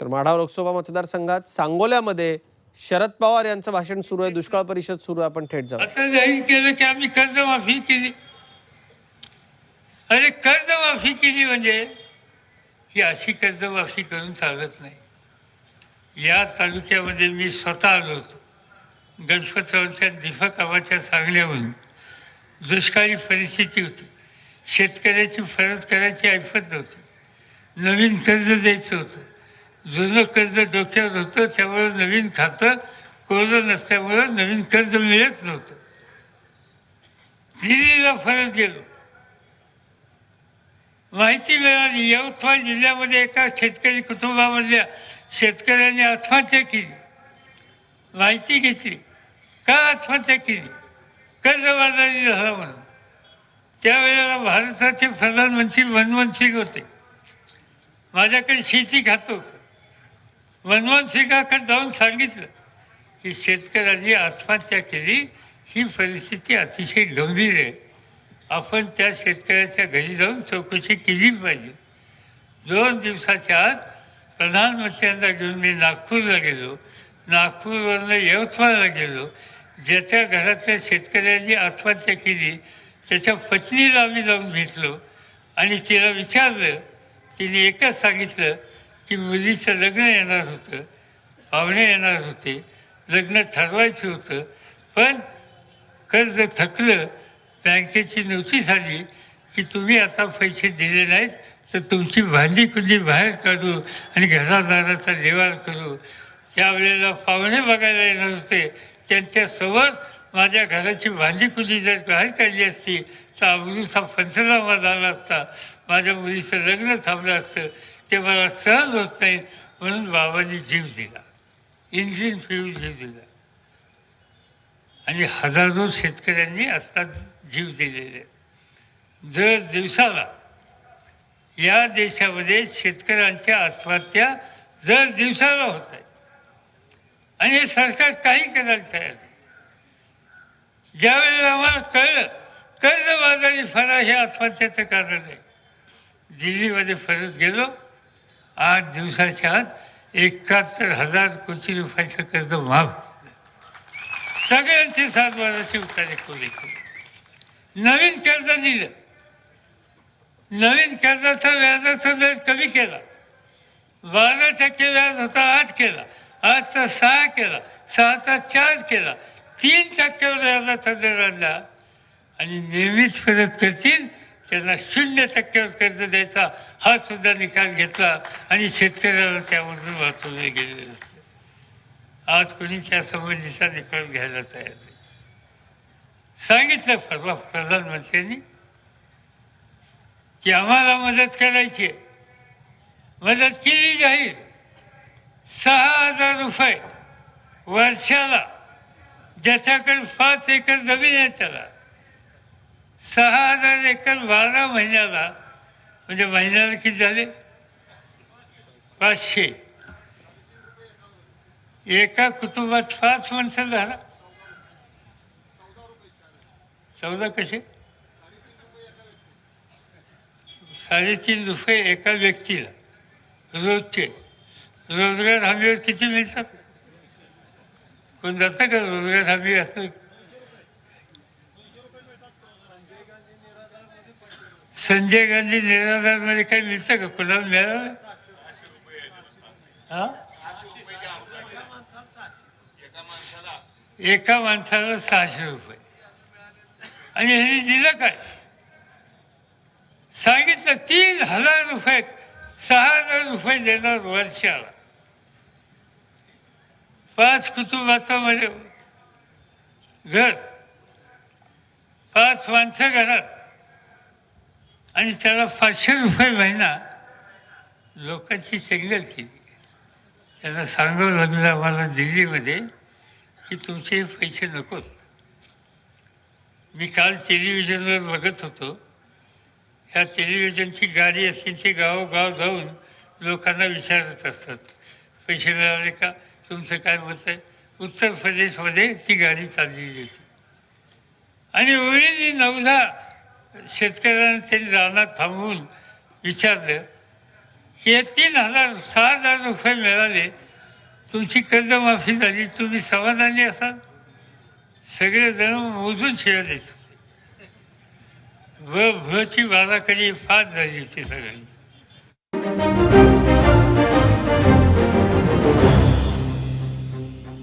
तर माढा लोकसभा मतदारसंघात सांगोल्यामध्ये शरद पवार यांचं भाषण सुरू आहे. दुष्काळ परिषद सुरू आहे. आपण थेट जाऊ. आता जाहीर केलं की आम्ही कर्जमाफी केली. अरे कर्जमाफी केली म्हणजे ही अशी कर्जमाफी करून चालत नाही. या तालुक्यामध्ये मी स्वतः आलो होतो. गणपतरावांच्या दिफा कामाच्या सांगण्याहून दुष्काळी परिस्थिती होती. शेतकऱ्याची फरज करायची ऐपत नव्हती. नवीन कर्ज द्यायचं होतं. जुनं कर्ज डोक्यात होतं त्यामुळे नवीन खातं कोरं नसल्यामुळं नवीन कर्ज मिळत नव्हतं. दिल्लीला फरक गेलो. माहिती मिळाली यवतमाळ जिल्ह्यामध्ये एका शेतकरी कुटुंबामधल्या शेतकऱ्यांनी आत्महत्या केली. माहिती घेतली. का आत्महत्या केली? कर्जबाजारी झाला म्हणून. त्यावेळेला भारताचे प्रधानमंत्री मनमोहन सिंग होते. माझ्याकडे शेती खातो होतं. मनमोहन सिंगाकडे जाऊन सांगितलं की शेतकऱ्यांनी आत्महत्या केली ही परिस्थिती अतिशय गंभीर आहे. आपण त्या शेतकऱ्याच्या घरी जाऊन चौकशी केली पाहिजे. दोन दिवसाच्या आत प्रधानमंत्र्यांना घेऊन मी नागपूरला गेलो. नागपूरवरनं यवतमाळला गेलो. ज्याच्या घरातल्या शेतकऱ्यांनी आत्महत्या केली त्याच्या पत्नीला आम्ही जाऊन भेटलो आणि तिला विचारलं तिने एकच सांगितलं की मुलीचं लग्न येणार होतं पाहुणे येणार होते लग्न ठरवायचं होतं. पण कर्ज थकलं बँकेची नोटीस आली की तुम्ही आता पैसे दिले नाहीत तर तुमची भांडी कुंडी बाहेर काढू आणि घरादाराचा देवार करू. त्यावेळेला पाहुणे बघायला येणार होते. त्यांच्यासमोर माझ्या घराची भांडी कुंडी जर बाहेर काढली असती तर अमृता पंचनामा झाला असता. माझ्या मुलीचं लग्न थांबलं असतं. ते मला सहज होत नाही म्हणून बाबांनी जीव दिला. इंजिन फिरून जीव दिला. आणि हजारो शेतकऱ्यांनी आत्ता जीव दिलेले. दर दिवसाला या देशामध्ये शेतकऱ्यांच्या आत्महत्या दर दिवसाला होत आहेत आणि हे सरकार काही करायला तयार नाही. ज्यावेळेला आम्हाला कळलं कर्जबाजारी फरा हे आत्महत्याचं कारण आहे. दिल्लीमध्ये परत गेलो आठ दिवसाच्या आत एकाहत्तर हजार कोटी रुपयाचं कर्ज माफ सगळ्यांचे सात बाराची उतारे कोरे नवीन कर्ज दिलं. नवीन कर्जाचा व्याजाचा दर कमी केला. बारा टक्के व्याज होता आठ केला. आठचा सहा केला. सहाचा चार केला. तीन टक्क्यावर व्याजाचा दर आणला. आणि नियमित परत करतील त्यांना शून्य टक्क्यावर कर्ज द्यायचा हा सुद्धा निकाल घेतला आणि शेतकऱ्याला त्यामधून वाचवले गेले आज कोणी त्या संबंधीचा निकाल घ्यायला तयार नाही. सांगितलं परवा प्रधानमंत्र्यांनी की आम्हाला मदत करायची आहे. मदत केली जाईल. सहा हजार रुपये वर्षाला ज्याच्याकडे पाच एकर जमीन आहे त्याला. सहा हजार एकर बारा महिन्याला म्हणजे महिन्याला किती झाले? पाचशे. एका कुटुंबात पाच माणसं झाला. चौदा कसे? साडेतीन रुपये एका व्यक्तीला. रोजचे. रोजगार हमीवर किती मिळतात? कोण जातं का रोजगार हमी असं? संजय गांधी निराधारमध्ये काही मिळतं का? कुणाला मिळालं? हा? एका माणसाला सहाशे रुपये. आणि ह्यांनी दिलं काय? सांगितलं तीन हजार रुपये सहा हजार रुपये देणार वर्षाला. पाच कुटुंबाचं म्हणजे घर पाच माणसं घरात. आणि त्याला पाचशे रुपये महिना लोकांची चंगल केली. त्याला सांगावं लागलं आम्हाला दिल्लीमध्ये की तुमचे पैसे नकोत मी काल टेलिव्हिजनवर बघत होतो. ह्या टेलिव्हिजनची गाडी असते ते गावोगाव जाऊन लोकांना विचारत असतात. पैसे मिळाले का? तुमचं काय मत आहे? उत्तर प्रदेशमध्ये ती गाडी चाललेली होती. आणि ओळीने नवधा शेतकऱ्यांना त्यांनी रानात थांबवून विचारलं हे तीन हजार सहा हजार रुपये मिळाले. तुमची कर्जमाफी झाली तुम्ही समाधानी असाल? सगळेजण मोजून शिव्या देत व भची बाराकडे फास झाली होती सगळ्यांनी